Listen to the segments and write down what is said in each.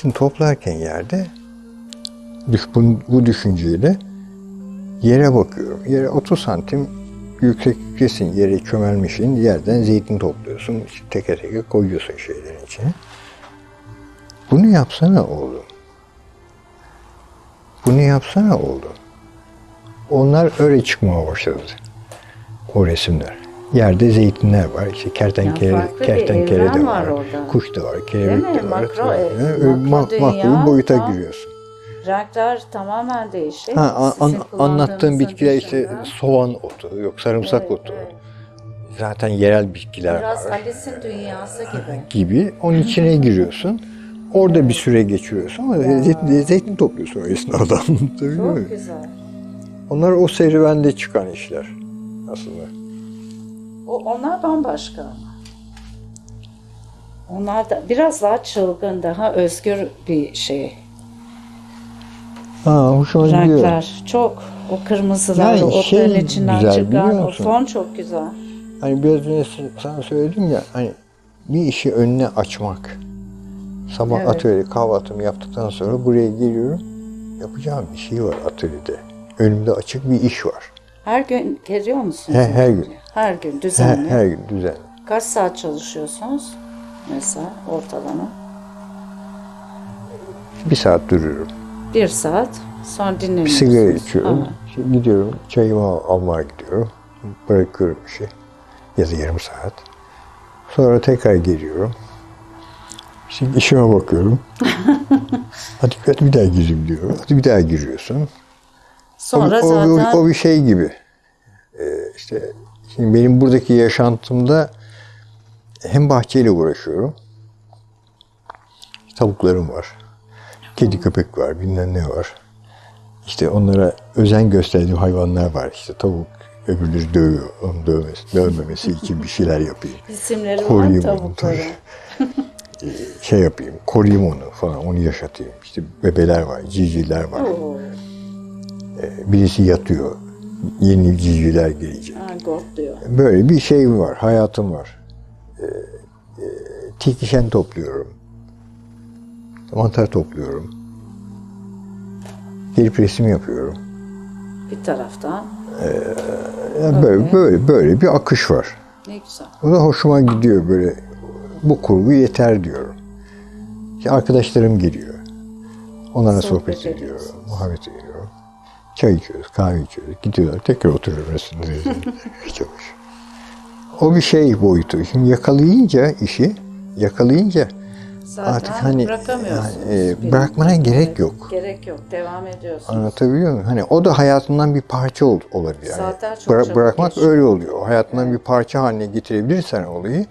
zeytin toplarken yerde bu, düşünceyle yere bakıyorum. Yere 30 santim yüksektesin, yere çömelmişsin, yerden zeytin topluyorsun, işte teke teke koyuyorsun şeylerin içine. Bunu yapsana oğlum. Bunu yapsana oğlum. Onlar öyle çıkmaya başladı. O resimler. Yerde zeytinler var. İşte kertenkele, Ya bir kertenkele de var. var orada. Kuş da var, kelebek de var. Makro Öyle makro ma- dünya makro bir boyuta tam- giriyorsun. Renkler tamamen değişik. Ha, an- anlattığım bitkiler işte dışında. soğan otu, yok sarımsak Evet, otu. evet. Zaten yerel bitkiler Biraz var Alice'in dünyası gibi. gibi. Onun içine giriyorsun. Orada bir süre geçiriyorsun ama zeytin, zeytin topluyorsun o esnada. Çok mi? güzel. Onlar o serüvende çıkan işler aslında. O, onlar bambaşka ama. Onlar da biraz daha çılgın, daha özgür bir şey. Ha, hoşuma gidiyor. Renkler çok. O kırmızılar, Yani o şey içinden güzel, çıkan o musun? fon çok güzel. Hani biraz önce sana söyledim ya hani bir işi önüne açmak. Sabah Evet. atölyede kahvaltımı yaptıktan sonra buraya geliyorum. Yapacağım bir şey var atölyede. Önümde açık bir iş var. Her gün geliyor musunuz? Her- her gün. Her gün Her, düzenli. her gün düzenli. Kaç saat çalışıyorsunuz? Mesela ortalama. Bir saat duruyorum. Bir saat. Sonra dinleniyorsunuz. sigara içiyorum. Aha. Şimdi gidiyorum çayımı al- almaya gidiyorum. Bırakıyorum işi. Ya da yarım saat. Sonra tekrar geliyorum. Şimdi işime bakıyorum. hadi, hadi bir daha gireyim diyorum. Hadi bir daha giriyorsun. Sonra o, o- o- zaten o bir şey gibi. Ee, işte şimdi benim buradaki yaşantımda hem bahçeyle uğraşıyorum. Tavuklarım var. Kedi köpek var, bilmem ne var. İşte onlara özen gösterdiğim hayvanlar var. İşte tavuk öbürleri dövüyor. Onun dövmesi, dövmemesi için bir şeyler yapayım. isimleri Koruyayım var onu. tavukların. Şey yapayım, koruyayım onu falan, onu yaşatayım. İşte bebeler var, civcivler var. Oo, Birisi yatıyor, yeni civcivler gelecek. ha, gort diyor. Böyle bir şey var, hayatım var. Ee, e, tilkişen topluyorum. Mantar topluyorum. Gelip resim yapıyorum. Bir taraftan. Yani böyle, böyle, böyle bir akış var. Ne güzel. O da hoşuma gidiyor böyle. Bu kurgu yeter diyorum. İşte arkadaşlarım geliyor. Onlarla Sohbet sohbet, ediyorum, ediyorsunuz. muhabbet ediyorum. Çay içiyoruz, kahve içiyoruz. Gidiyorlar, tekrar oturuyorum resimde. O bir şey boyutu. Şimdi yakalayınca işi, yakalayınca Zaten artık hani yani, e, bırakmana gerek yok. Gerek yok. Devam ediyorsunuz. Anlatabiliyor muyum? Hani o da hayatından bir parça ol, olabilir. Yani Zaten çok bıra- bırakmak geçiyor. öyle oluyor. Hayatından bir parça haline getirebilirsen olayı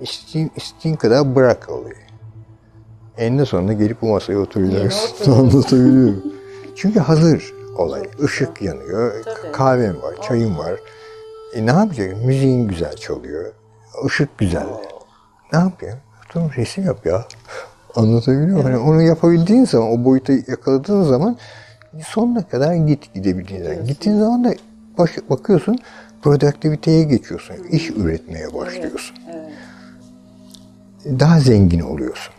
istediğin, istediğin kadar bırak olayı. Eninde sonunda gelip bu masaya oturacaksın. Anlatabiliyor muyum? Çünkü hazır olay. Işık yanıyor, Tabii. kahvem var, çayım var. E ne yapacak? Müziğin güzel çalıyor. Işık güzel. Ne yapayım? Oturum resim yap ya. Anlatabiliyor muyum? Hani onu yapabildiğin zaman, o boyutu yakaladığın zaman sonuna kadar git gidebildiğin zaman. Gittiğin zaman da baş, bakıyorsun produktiviteye geçiyorsun. İş üretmeye başlıyorsun. Evet. Daha zengin oluyorsun.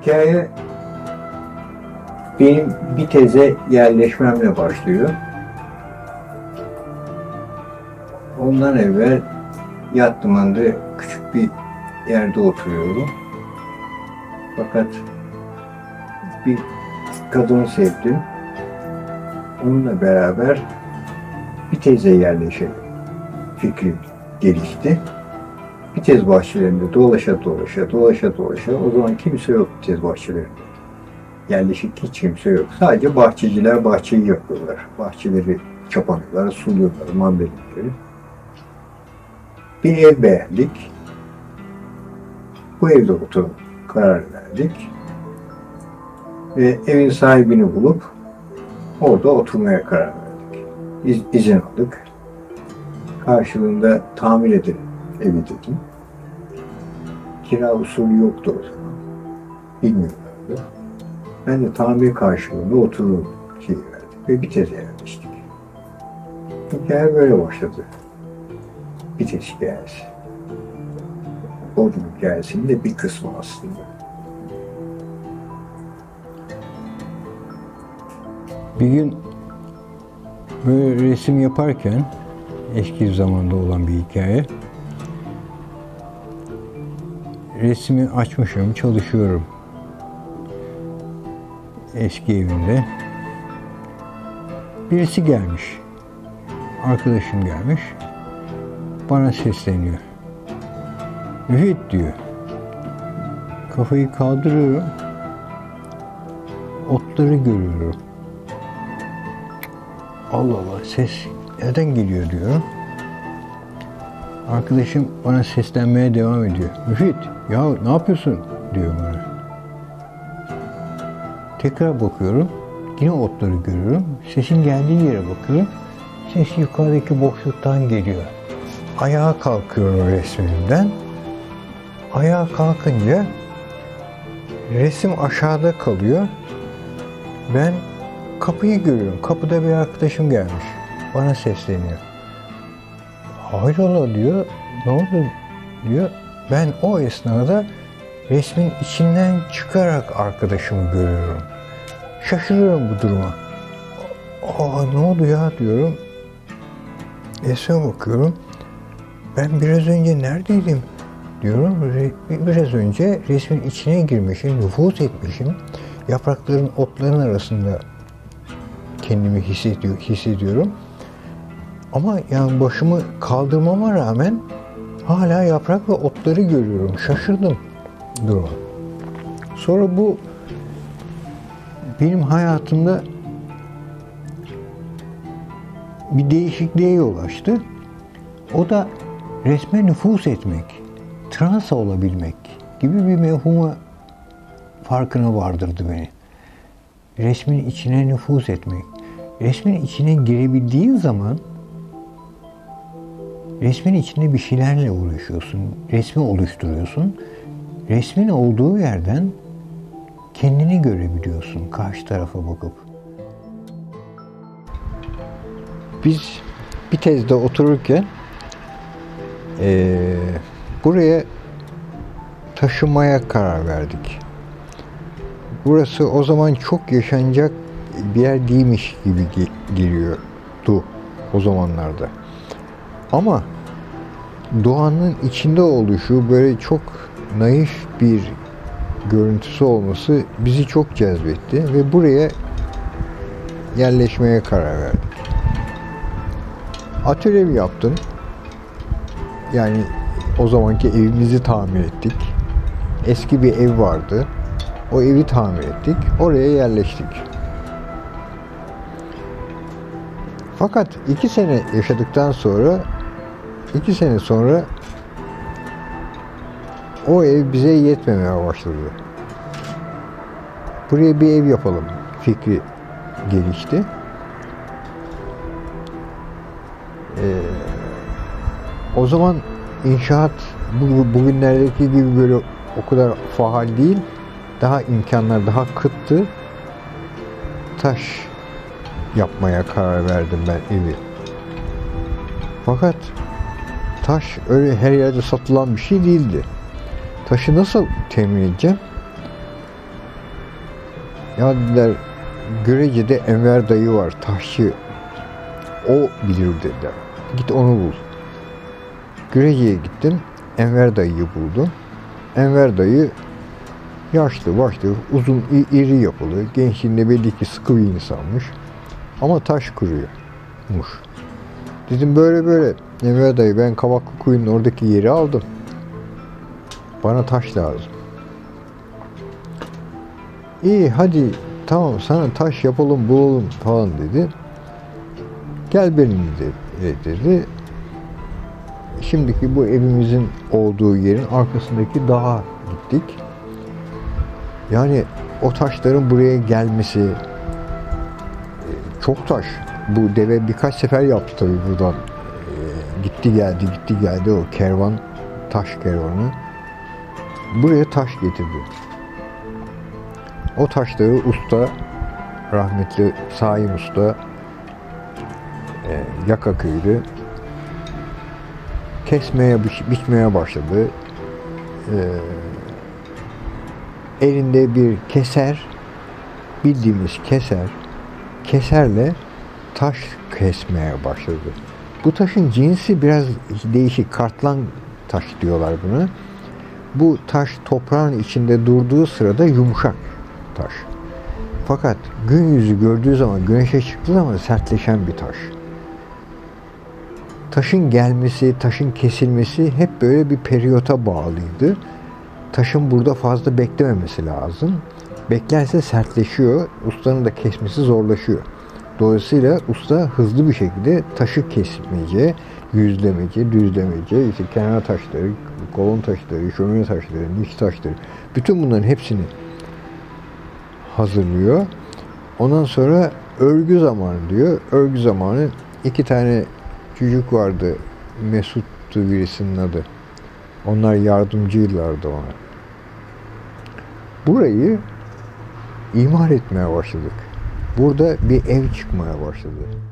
Hikaye benim bir teze yerleşmemle başlıyor. Ondan evvel yattım küçük bir yerde oturuyorum. Fakat bir kadın sevdim. Onunla beraber bir teze yerleşelim fikri gelişti. Bir tez bahçelerinde dolaşa dolaşa, dolaşa dolaşa, o zaman kimse yok bir tez bahçelerinde. Yerleşik hiç kimse yok. Sadece bahçeciler bahçeyi yapıyorlar. Bahçeleri çapanıyorlar, suluyorlar, mandalinaları. Bir ev beğendik. Bu evde oturup karar verdik. Ve evin sahibini bulup orada oturmaya karar verdik. İz, izin aldık. Karşılığında tamir edin evi dedim. Kira usulü yoktu o zaman. Bilmiyorlardı. Ben de tamir karşılığında oturum şeyi verdik ve teze yerleştik. Hikaye böyle başladı. Bir tez hikayesi. Bodrum hikayesinin de bir kısmı aslında. Bir gün böyle resim yaparken eski zamanda olan bir hikaye. Resmi açmışım, çalışıyorum. Eski evimde. Birisi gelmiş. Arkadaşım gelmiş. Bana sesleniyor. Mühit diyor. Kafayı kaldırıyorum. Otları görüyorum. Allah Allah ses nereden geliyor diyorum. Arkadaşım bana seslenmeye devam ediyor. Müfit ya ne yapıyorsun diyor bana. Tekrar bakıyorum. Yine otları görüyorum. Sesin geldiği yere bakıyorum. Ses yukarıdaki boşluktan geliyor. Ayağa kalkıyorum resmimden. Ayağa kalkınca resim aşağıda kalıyor. Ben kapıyı görüyorum. Kapıda bir arkadaşım gelmiş. Bana sesleniyor. Hayrola diyor. Ne oldu diyor. Ben o esnada resmin içinden çıkarak arkadaşımı görüyorum. Şaşırıyorum bu duruma. Aa ne oldu ya diyorum. Resme bakıyorum. Ben biraz önce neredeydim diyorum. Biraz önce resmin içine girmişim, nüfuz etmişim. Yaprakların, otların arasında kendimi hissediyor, hissediyorum. Ama yani başımı kaldırmama rağmen hala yaprak ve otları görüyorum. Şaşırdım duruma. Sonra bu benim hayatımda bir değişikliğe yol açtı. O da resme nüfus etmek, trans olabilmek gibi bir mevhuma farkına vardırdı beni. Resmin içine nüfus etmek. Resmin içine girebildiğin zaman resmin içinde bir şeylerle uğraşıyorsun. Resmi oluşturuyorsun. Resmin olduğu yerden kendini görebiliyorsun karşı tarafa bakıp. Biz bir tezde otururken eee, buraya taşınmaya karar verdik. Burası o zaman çok yaşanacak bir yer değilmiş gibi ge- geliyordu o zamanlarda. Ama doğanın içinde oluşu böyle çok naif bir görüntüsü olması bizi çok cezbetti ve buraya yerleşmeye karar verdik. Atölye yaptım. Yani o zamanki evimizi tamir ettik. Eski bir ev vardı. O evi tamir ettik. Oraya yerleştik. Fakat iki sene yaşadıktan sonra iki sene sonra o ev bize yetmemeye başladı. Buraya bir ev yapalım fikri gelişti. O zaman inşaat bu, bugünlerdeki gibi böyle o kadar faal değil. Daha imkanlar daha kıttı. Taş yapmaya karar verdim ben evi. Fakat taş öyle her yerde satılan bir şey değildi. Taşı nasıl temin edeceğim? Ya dediler Görece'de Enver dayı var taşçı. O bilir dediler. Git onu bul. Görece'ye gittim. Enver dayıyı buldum. Enver dayı yaşlı başlı, uzun, iri yapılı, gençliğinde belli ki sıkı bir insanmış. Ama taş kırıyormuş. Dedim böyle böyle. Enver dayı ben Kavaklı Kuyu'nun oradaki yeri aldım. Bana taş lazım. İyi hadi tamam sana taş yapalım bulalım falan dedi. Gel benimle de- dedi. Şimdiki bu evimizin olduğu yerin arkasındaki dağa gittik. Yani o taşların buraya gelmesi e, çok taş. Bu deve birkaç sefer yaptı tabii buradan. E, gitti geldi gitti geldi o kervan taş kervanı. Buraya taş getirdi. O taşları usta rahmetli Saim Usta e, yaka kıydı. Kesmeye, biç- biçmeye başladı. E, elinde bir keser, bildiğimiz keser, keserle taş kesmeye başladı. Bu taşın cinsi biraz değişik. Kartlan taş diyorlar buna. Bu taş toprağın içinde durduğu sırada yumuşak taş. Fakat gün yüzü gördüğü zaman, güneşe çıktığı zaman sertleşen bir taş. Taşın gelmesi, taşın kesilmesi hep böyle bir periyota bağlıydı. Taşın burada fazla beklememesi lazım. Beklerse sertleşiyor, ustanın da kesmesi zorlaşıyor. Dolayısıyla usta hızlı bir şekilde taşı kesmece, yüzlemece, düzlemece, işte kenar taşları, kolon taşları, şömine taşları, niş taşları, bütün bunların hepsini hazırlıyor. Ondan sonra örgü zamanı diyor. Örgü zamanı iki tane çocuk vardı. Mesut'tu birisinin adı. Onlar yardımcıylardı ona. Burayı imar etmeye başladık. Burada bir ev çıkmaya başladı.